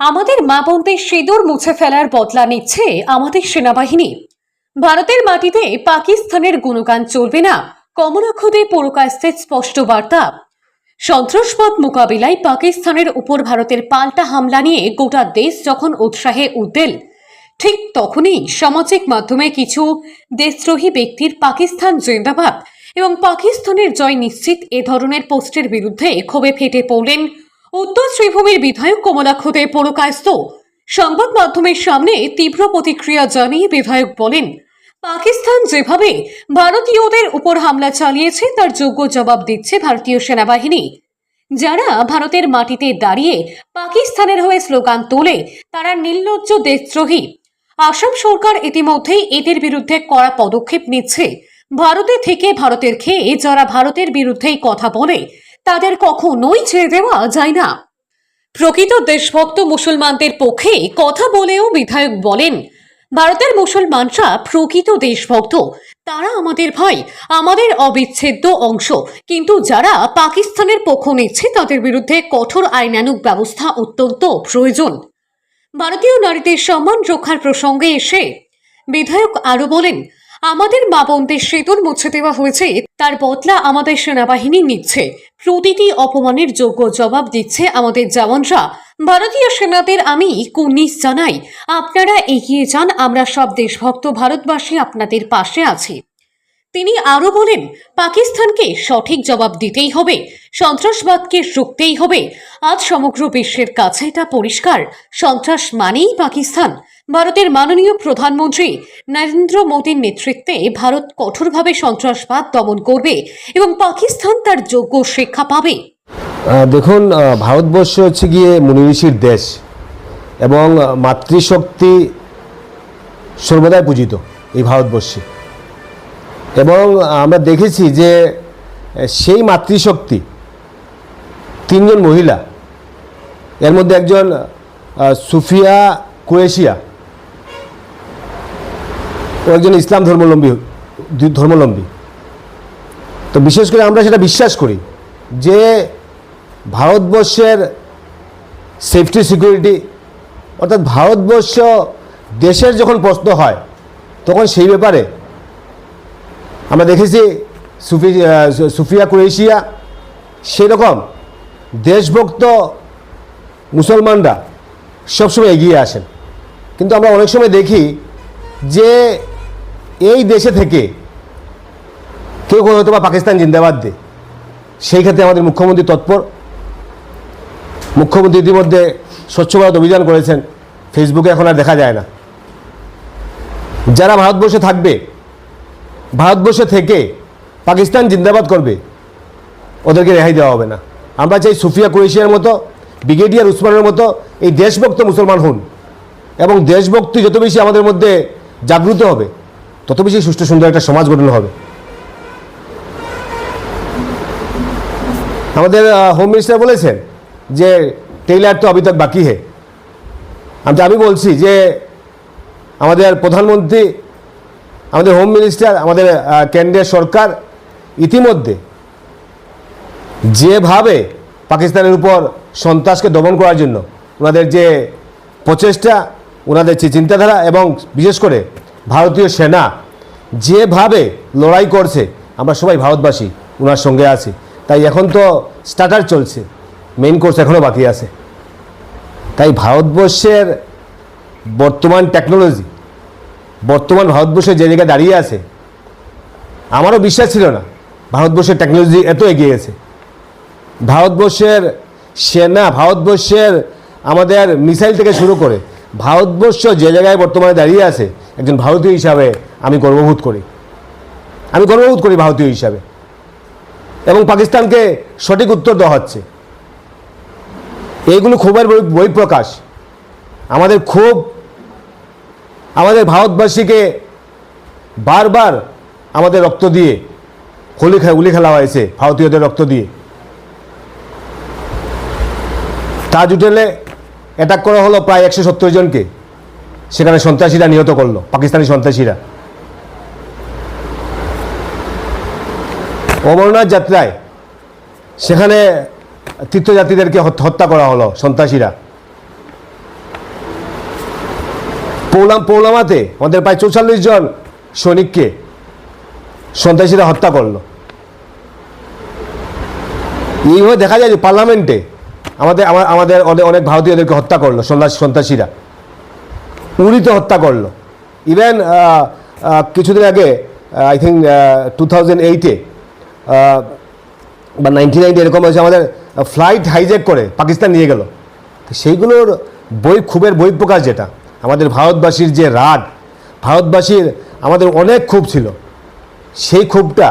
আমাদের মা বোনদের সিঁদুর মুছে ফেলার বদলা নিচ্ছে আমাদের সেনাবাহিনী। ভারতের মাটিতে পাকিস্তানের গুণগান চলবে না কমলাক্ষদে পৌরকাস্তের স্পষ্ট বার্তা। সন্ত্রাসবাদ মোকাবিলায় পাকিস্তানের উপর ভারতের পাল্টা হামলা নিয়ে গোটা দেশ যখন উৎসাহে উদ্বেল, ঠিক তখনই সামাজিক মাধ্যমে কিছু দেশদ্রোহী ব্যক্তির পাকিস্তান জিন্দাবাদ এবং পাকিস্তানের জয় নিশ্চিত এ ধরনের পোস্টের বিরুদ্ধে ক্ষোভে ফেটে পড়লেন উত্তর শ্রীভূমির বিধায়ক কমলাক্ষদে পৌরকাস্ত সংবাদ মাধ্যমের সামনে তীব্র প্রতিক্রিয়া জানিয়ে বিধায়ক বলেন, পাকিস্তান যেভাবে ভারতীয়দের উপর হামলা চালিয়েছে, তার যোগ্য জবাব দিচ্ছে ভারতীয় সেনাবাহিনী। যারা ভারতের মাটিতে দাঁড়িয়ে পাকিস্তানের হয়ে স্লোগান তোলে, তারা নির্লজ্জ দেশদ্রোহী। আসাম সরকার ইতিমধ্যেই এদের বিরুদ্ধে কড়া পদক্ষেপ নিচ্ছে। ভারতে থেকে ভারতের খেয়ে যারা ভারতের বিরুদ্ধেই কথা বলে তাদের কখনোই ছেড়ে দেওয়া যায় না। প্রকৃত দেশভক্ত মুসলমানদের পক্ষে কথা বলেও বিধায়ক বলেন, ভারতের মুসলমানরা প্রকৃত দেশভক্ত। তারা আমাদের ভাই, আমাদের অবিচ্ছেদ্য অংশ। কিন্তু যারা পাকিস্তানের পক্ষ নিচ্ছে তাদের বিরুদ্ধে কঠোর আইনানুগ ব্যবস্থা অত্যন্ত প্রয়োজন। ভারতীয় নারীদের সম্মান রক্ষার প্রসঙ্গে এসে বিধায়ক আরও বলেন, আমাদের মা বোনদের সেতুর মুছে দেওয়া হয়েছে তার বদলা আমাদের সেনাবাহিনী নিচ্ছে। প্রতিটি অপমানের যোগ্য জবাব দিচ্ছে আমাদের জওয়ানরা ভারতীয় সেনাদের আমি কুর্নিশ জানাই, আপনারা এগিয়ে যান, আমরা সব দেশভক্ত ভারতবাসী আপনাদের পাশে আছি। তিনি আরও বলেন, পাকিস্তানকে সঠিক জবাব দিতেই হবে, সন্ত্রাসবাদকে রুখতেই হবে। আজ সমগ্র বিশ্বের কাছে এটা পরিষ্কার, সন্ত্রাস মানেই পাকিস্তান। ভারতের মাননীয় প্রধানমন্ত্রী নরেন্দ্র মোদীর নেতৃত্বে ভারত কঠোরভাবে সন্ত্রাসবাদ দমন করবে এবং পাকিস্তান তার যোগ্য শিক্ষা পাবে। দেখুন ভারতবর্ষ হচ্ছে গিয়ে মুনিঋষির দেশ এবং মাতৃশক্তি সর্বদাই পূজিত এই ভারতবর্ষে। এবং আমরা দেখেছি যে সেই মাতৃশক্তি তিনজন মহিলা, এর মধ্যে একজন সুফিয়া কুরেশিয়া ও একজন ইসলাম ধর্মাবলম্বী ধর্মাবলম্বী তো বিশেষ করে আমরা সেটা বিশ্বাস করি যে ভারতবর্ষের সেফটি সিকিউরিটি অর্থাৎ ভারতবর্ষ দেশের যখন প্রশ্ন হয়, তখন সেই ব্যাপারে আমরা দেখেছি সুফি সুফিয়া কুরেশিয়া সেরকম দেশভক্ত মুসলমানরা সবসময় এগিয়ে আসেন। কিন্তু আমরা অনেক সময় দেখি যে এই দেশে থেকে কেউ কেউ হয়তো বা পাকিস্তান জিন্দাবাদ দে। সেই ক্ষেত্রে আমাদের মুখ্যমন্ত্রী তৎপর। মুখ্যমন্ত্রী ইতিমধ্যে স্বচ্ছ ভারত অভিযান করেছেন। ফেসবুকে এখন আর দেখা যায় না। যারা ভারতবর্ষে থাকবে, ভারতবর্ষে থেকে পাকিস্তান জিন্দাবাদ করবে, ওদেরকে রেহাই দেওয়া হবে না। আমরা চাই সুফিয়া কুরেশিয়ার মতো, ব্রিগেডিয়ার উসমানের মতো এই দেশভক্ত মুসলমান হন এবং দেশভক্তি যত বেশি আমাদের মধ্যে জাগ্রত হবে তত বেশি সুষ্ঠু সুন্দর একটা সমাজ গঠন হবে। আমাদের হোম মিনিস্টার বলেছেন যে টেইলার তো অভি তক বাকি হে। আমি আমি বলছি যে আমাদের প্রধানমন্ত্রী, আমাদের হোম মিনিস্টার আমাদের কেন্দ্রের সরকার ইতিমধ্যে যেভাবে পাকিস্তানের উপর সন্ত্রাসকে দমন করার জন্য ওনাদের যে প্রচেষ্টা, ওনাদের যে চিন্তাধারা এবং বিশেষ করে ভারতীয় সেনা যেভাবে লড়াই করছে, আমরা সবাই ভারতবাসী ওনার সঙ্গে আছি। তাই এখন তো স্টার্টার চলছে মেইন কোর্স এখনও বাকি আছে। তাই ভারতবর্ষের বর্তমান টেকনোলজি বর্তমান ভারতবর্ষে যে জায়গায় দাঁড়িয়ে আছে, আমারও বিশ্বাস ছিল না ভারতবর্ষের টেকনোলজি এত এগিয়ে গেছে। ভারতবর্ষের সেনা, ভারতবর্ষের আমাদের মিসাইল থেকে শুরু করে, ভারতবর্ষ যে জায়গায় বর্তমানে দাঁড়িয়ে আছে একজন ভারতীয় হিসাবে আমি গর্ববোধ করি। আমি গর্ববোধ করি ভারতীয় হিসাবে। এবং পাকিস্তানকে সঠিক উত্তর দেওয়া হচ্ছে। এইগুলো ক্ষোভের বহি- বহিঃপ্রকাশ। আমাদের ক্ষোভ আমাদের ভারতবাসীকে বারবার আমাদের রক্ত দিয়ে হোলি উলি খেলা হয়েছে, ভারতীয়দের রক্ত দিয়ে। তাজ হোটেলে অ্যাটাক করা হলো প্রায় একশো সত্তর জনকে। সেখানে সন্ত্রাসীরা নিহত করল, পাকিস্তানি সন্ত্রাসীরা। অমরনাথ যাত্রায় সেখানে তীর্থযাত্রীদেরকে হত্যা করা হলো সন্ত্রাসীরা। পৌলাম পৌলামাতে আমাদের প্রায় চৌচল্লিশ জন সৈনিককে সন্ত্রাসীরা হত্যা করল। এইভাবে দেখা যায় যে পার্লামেন্টে আমাদের আমা- আমাদের অনেক অনেক ভারতীয়দেরকে হত্যা করল সন্ত্রাস সন্ত্রাসীরা। উড়িতে হত্যা করল। ইভেন কিছুদিন আগে আই থিঙ্ক টু থাউজেন্ড এইটে বা নাইনটি নাইনটি এরকম হয়েছে, আমাদের ফ্লাইট হাইজ্যাক করে পাকিস্তান নিয়ে গেল। সেইগুলোর বই খুবের বহিঃপ্রকাশ যেটা, আমাদের ভারতবাসীর যে রাগ, ভারতবাসীর আমাদের অনেক ক্ষোভ ছিল। সেই ক্ষোভটা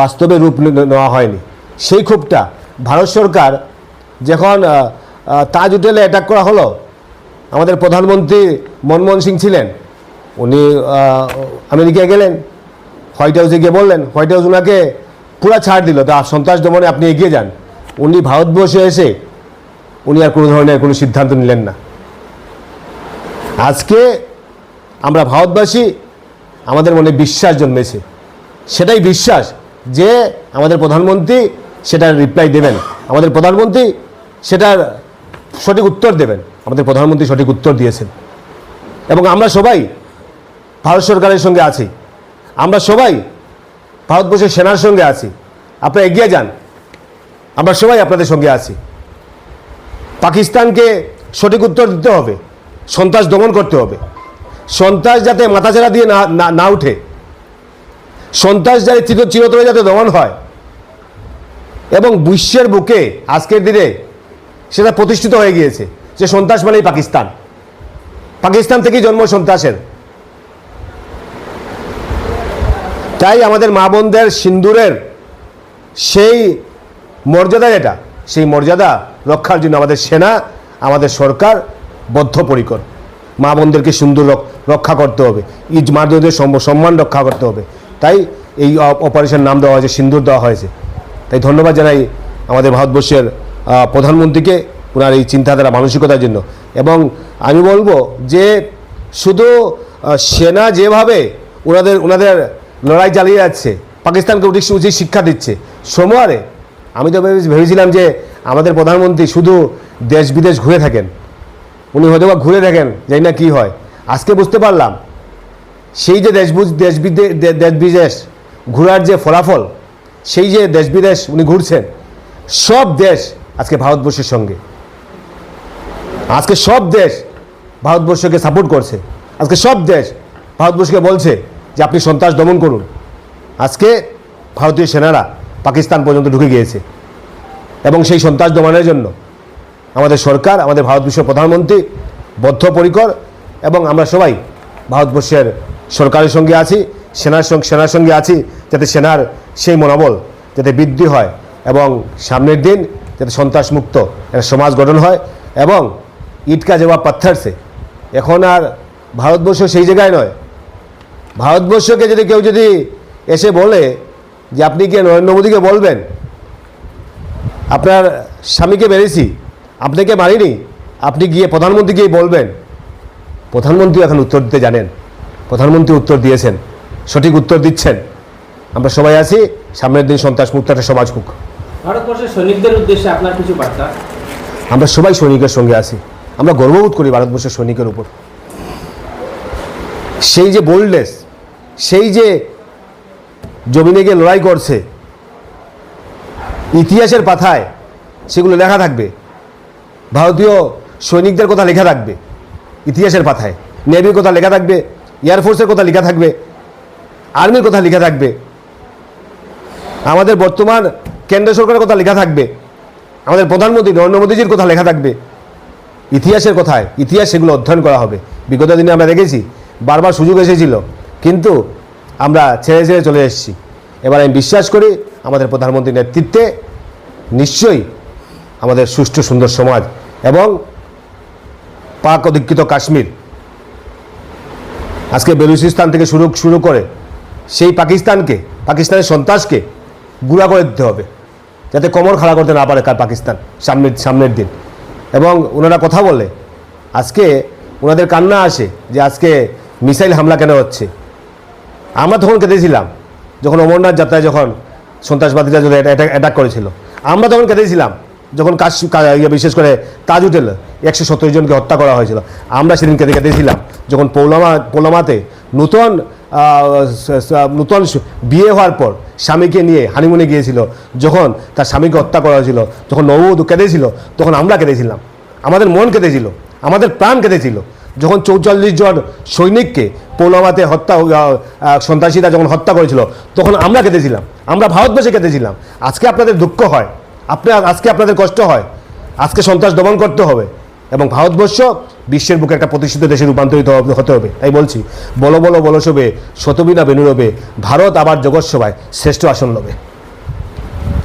বাস্তবে রূপ নেওয়া হয়নি। সেই ক্ষোভটা ভারত সরকার যখন তাজ হোটেলে অ্যাটাক করা হলো আমাদের প্রধানমন্ত্রী মনমোহন সিং ছিলেন। উনি আমেরিকায় গেলেন, হোয়াইট হাউসে গিয়ে বললেন, হোয়াইট হাউস ওনাকে পুরা ছাড় দিল, তা সন্ত্রাস দমনে আপনি এগিয়ে যান। উনি ভারতবর্ষে এসে, উনি আর কোনো ধরনের কোনো সিদ্ধান্ত নিলেন না। আজকে আমরা ভারতবাসী, আমাদের মনে বিশ্বাস জন্মেছে। সেটাই বিশ্বাস যে আমাদের প্রধানমন্ত্রী সেটার রিপ্লাই দেবেন। আমাদের প্রধানমন্ত্রী সেটার সঠিক উত্তর দেবেন। আমাদের প্রধানমন্ত্রী সঠিক উত্তর দিয়েছেন। এবং আমরা সবাই ভারত সরকারের সঙ্গে আছি। আমরা সবাই ভারতবর্ষের সেনার সঙ্গে আছি। আপনারা এগিয়ে যান। আমরা সবাই আপনাদের সঙ্গে আছি। পাকিস্তানকে সঠিক উত্তর দিতে হবে। সন্ত্রাস দমন করতে হবে। সন্ত্রাস যাতে মাথাচাড়া দিয়ে না না উঠে। সন্ত্রাস যাতে চির, চিরতরে যাতে দমন হয়। এবং বিশ্বের বুকে আজকের দিনে সেটা প্রতিষ্ঠিত হয়ে গিয়েছে। যে সন্ত্রাস মানেই পাকিস্তান। পাকিস্তান থেকেই জন্ম সন্ত্রাসের। তাই আমাদের মা বোনদের সিন্দুরের সেই মর্যাদা যেটা, সেই মর্যাদা রক্ষার জন্য আমাদের সেনা, আমাদের সরকার বদ্ধপরিকর। মা বোনদেরকে সুন্দর রক্ষা করতে হবে ইজ মাদের সম্মান রক্ষা করতে হবে। তাই এই অপারেশন নাম দেওয়া হয়েছে, সিন্দুর দেওয়া হয়েছে। তাই ধন্যবাদ জানাই আমাদের ভারতবর্ষের প্রধানমন্ত্রীকে। ওনার এই চিন্তাধারা মানসিকতার জন্য। এবং আমি বলব যে শুধু সেনা যেভাবে ওনাদের ওনাদের লড়াই চালিয়ে যাচ্ছে, পাকিস্তানকে উচিত উচিত শিক্ষা দিচ্ছে, সোমবারে আমি তো ভেবে- ভেবেছিলাম যে আমাদের প্রধানমন্ত্রী শুধু দেশ বিদেশ ঘুরে থাকেন। উনি হয়তো বা ঘুরে থাকেন, জানি না কী হয়। আজকে বুঝতে পারলাম, সেই যে দেশ দেশ বিদে- দে- দেশ বিদেশ ঘোরার যে ফলাফল, সেই যে দেশ বিদেশ উনি ঘুরছেন, সব দেশ আজকে ভারতবর্ষের সঙ্গে। আজকে সব দেশ ভারতবর্ষকে সাপোর্ট করছে। আজকে সব দেশ ভারতবর্ষকে বলছে যে আপনি সন্ত্রাস দমন করুন। আজকে ভারতীয় সেনারা পাকিস্তান পর্যন্ত ঢুকে গিয়েছে। এবং সেই সন্ত্রাস দমনের জন্য আমাদের সরকার, আমাদের ভারতবর্ষের প্রধানমন্ত্রী বদ্ধপরিকর এবং আমরা সবাই ভারতবর্ষের সরকারের সঙ্গে আছি, সেনার সঙ্গে সেনার সঙ্গে আছি, যাতে সেনার সেই মনোবল যাতে বৃদ্ধি হয় এবং সামনের দিন যাতে সন্ত্রাসমুক্ত একটা সমাজ গঠন হয় এবং ইটকা জবাব পাথরসে এখন আর ভারতবর্ষ সেই জায়গায় নয়। ভারতবর্ষকে যদি কেউ যদি এসে বলে যে আপনি কি নরেন্দ্র মোদীকে বলবেন আপনার স্বামীকে মেরেছি আপনাকে মারিনি আপনি গিয়ে প্রধানমন্ত্রীকেই বলবেন। প্রধানমন্ত্রী এখন উত্তর দিতে জানেন। প্রধানমন্ত্রী উত্তর দিয়েছেন সঠিক উত্তর দিচ্ছেন। আমরা সবাই আছি সামনের দিন সন্ত্রাস মুক্ত একটা সমাজ হোক ভারতবর্ষের সৈনিকদের উদ্দেশ্যে আপনার কিছু বার্তা? আমরা সবাই সৈনিকের সঙ্গে আছি। আমরা গর্ববোধ করি ভারতবর্ষের সৈনিকের উপর। সেই যে বোল্ডনেস সেই যে জমিনে গিয়ে লড়াই করছে, ইতিহাসের পাথায় সেগুলো লেখা থাকবে, ভারতীয় সৈনিকদের কথা লেখা থাকবে, ইতিহাসের পাথায় নেভির কথা লেখা থাকবে এয়ারফোর্সের কথা লেখা থাকবে আর্মির কথা লেখা থাকবে, আমাদের বর্তমান কেন্দ্র সরকারের কথা লেখা থাকবে, আমাদের প্রধানমন্ত্রী নরেন্দ্র মোদীজির কথা লেখা থাকবে। ইতিহাসের কথায়, ইতিহাস সেগুলো অধ্যয়ন করা হবে। বিগত দিনে আমরা দেখেছি, বারবার সুযোগ এসেছিল, কিন্তু আমরা ছেড়ে ছেড়ে চলে এসেছি। এবার আমি বিশ্বাস করি, আমাদের প্রধানমন্ত্রীর নেতৃত্বে নিশ্চয়ই আমাদের সুষ্ঠু, সুন্দর সমাজ এবং পাক অধিকৃত কাশ্মীর, আজকে বেলুচিস্তান থেকে শুরু শুরু করে সেই পাকিস্তানকে, পাকিস্তানের সন্ত্রাসকে গুড়া করে দিতে হবে, যাতে কোমর খাড়া করতে না পারে কার পাকিস্তান, সামনের সামনের দিন। এবং ওনারা কথা বলে, আজকে ওনাদের কান্না আসে যে আজকে মিসাইল হামলা কেন হচ্ছে। আমরা তখন কেঁদেছিলাম, যখন অমরনাথ যাত্রায় যখন সন্ত্রাসবাদীরা যদি অ্যাটাক করেছিল, আমরা তখন কেঁদেছিলাম, যখন কাজ কা- ইয়ে বিশেষ করে তাজ হোটেল একশো সত্তর জনকে হত্যা করা হয়েছিল, আমরা সেদিনকে দেখে দেখেছিলাম যখন পৌলামা পৌলামাতে নূতন নূতন বিয়ে হওয়ার পর স্বামীকে নিয়ে হানিমুনে গিয়েছিল, যখন তার স্বামীকে হত্যা করা হয়েছিল, যখন নববধূ কেঁদেছিল, তখন আমরা কেঁদেছিলাম। আমাদের মন কেঁদেছিল, আমাদের প্রাণ কেঁদেছিল। যখন চৌচল্লিশ জন সৈনিককে পৌলামাতে হত্যা সন্ত্রাসীরা যখন হত্যা করেছিল, তখন আমরা কেঁদেছিলাম। আমরা ভারতবর্ষে কেঁদেছিলাম। আজকে আপনাদের দুঃখ হয়। আপনার আজকে আপনাদের কষ্ট হয়। আজকে সন্ত্রাস দমন করতে হবে। এবং ভারতবর্ষ বিশ্বের বুকে একটা প্রতিষ্ঠিত দেশে রূপান্তরিত হতে হবে তাই বলছি, বলো বলো বলো শোবে শতবিনা বেনুরবে ভারত আবার জগৎসভায় শ্রেষ্ঠ আসন লবে।